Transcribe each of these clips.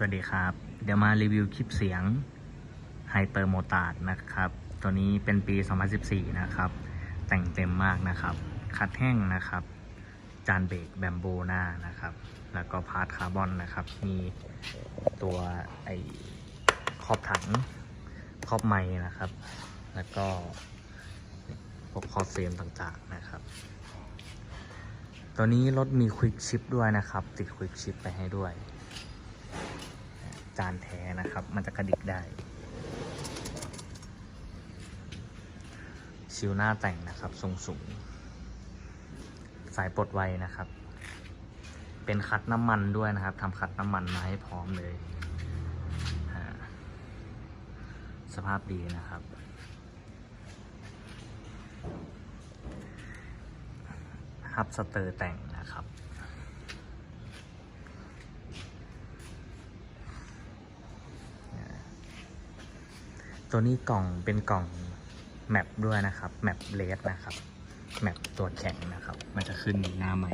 สวัสดีครับ เดี๋ยวมารีวิวคลิปเสียง Hyper m o t a r นะครับ ตัวนี้เป็นปี 2014 นะครับ แต่งเต็มมากนะครับ คัดแห้งนะครับ จานเบรกแบมโบหน้านะครับ แล้วก็พาร์ทคาร์บอนนะครับ มีตัวไอขอบถังขอบไม้นะครับ แล้วก็พวกคอเฟรมต่างๆนะครับ ตัวนี้รถมีควิกชิปด้วยนะครับ ติดควิกชิปไปให้ด้วย จานแท้นะครับ มันจะกระดิกได้ ชิวหน้าแต่งนะครับ ทรงสูง สายปลดไวนะครับ เป็นคัดน้ำมันด้วยนะครับทำคัดน้ำมันมาให้พร้อมเลย สภาพดีนะครับฮับสเตอร์แต่งนะครับ ตัวนี้กล่องเป็นกล่องแมปด้วยนะครับแมปเลสนะครับแมปตัวแข็งนะครับ มันจะขึ้นหน้าไม้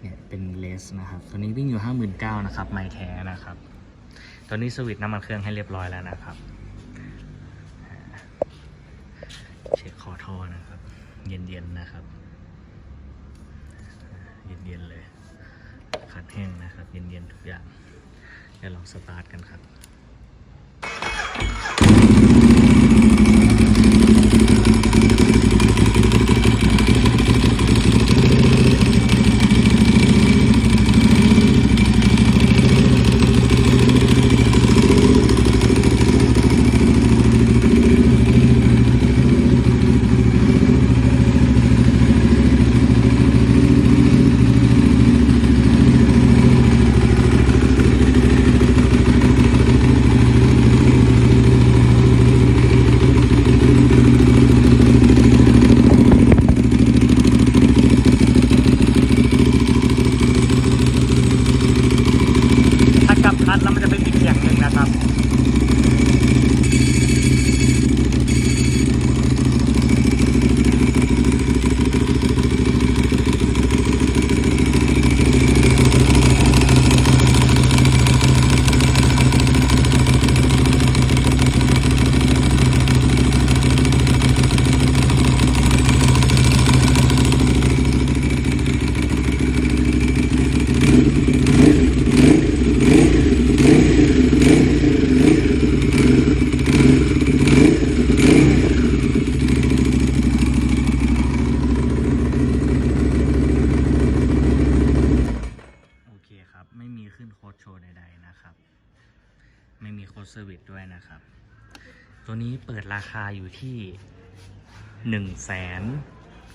เนี่ยเป็นเลสนะครับตัวนี้วิ่งอยู่ห้าหมื่นเก้านะครับไม้แท้นะครับ ตัวนี้สวิตช์น้ำมันเครื่องให้เรียบร้อยแล้วนะครับเช็คคอท่อนะครับ เย็นๆนะครับ เย็นๆเลยขัดแห้งนะครับ เย็นๆทุกอย่าง เดี๋ยวลองสตาร์ทกันครับ ถ้ากลับคัดแล้วมันจะเป็นอีกเสียงหนึ่งนะครับ โอเคครับ ไม่มีขึ้นโค้ดโชว์ใดๆนะครับ ไม่มีโค้ ด้วยนะครับ ตัวนี้เปิดราคาอยู่ที่หนึ่งแสน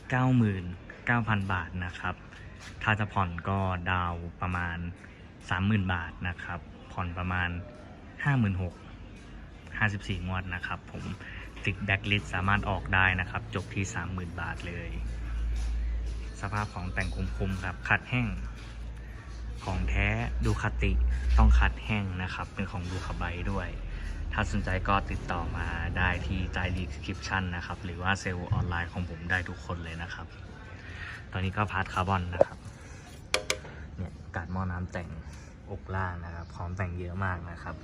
เก้าหมื่นเก้าพันบาทนะครับ ถ้าจะผ่อนก็ดาวประมาณสามหมื่นบาทนะครับ ผ่อนประมาณห้าหมื่นหกห้าสิบสี่งวดนะครับ ผมติดแบ็กลิสสามารถออกได้นะครับ จบที่สามหมื่นบาทเลย สภาพของแต่งคุ้มๆครับคัดแห้ง ของแท้ดูคติต้องคัดแห้งนะครับ เป็นของดูคาไบด้วย ถ้าสนใจก็ติดต่อมาได้ที่ใต้ดีสคริปชันนะครับ หรือว่าเซลล์ออนไลน์ของผมได้ทุกคนเลยนะครับ ตอนนี้ก็พาร์ทคาร์บอนนะครับ เนี่ยกาดหม้อน้ำแต่งอกล่างนะครับ พร้อมแต่งเยอะมากนะครับ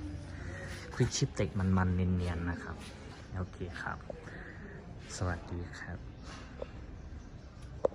ควิกชิปเต็กมันๆเนียนๆนะครับ โอเคครับ สวัสดีครับ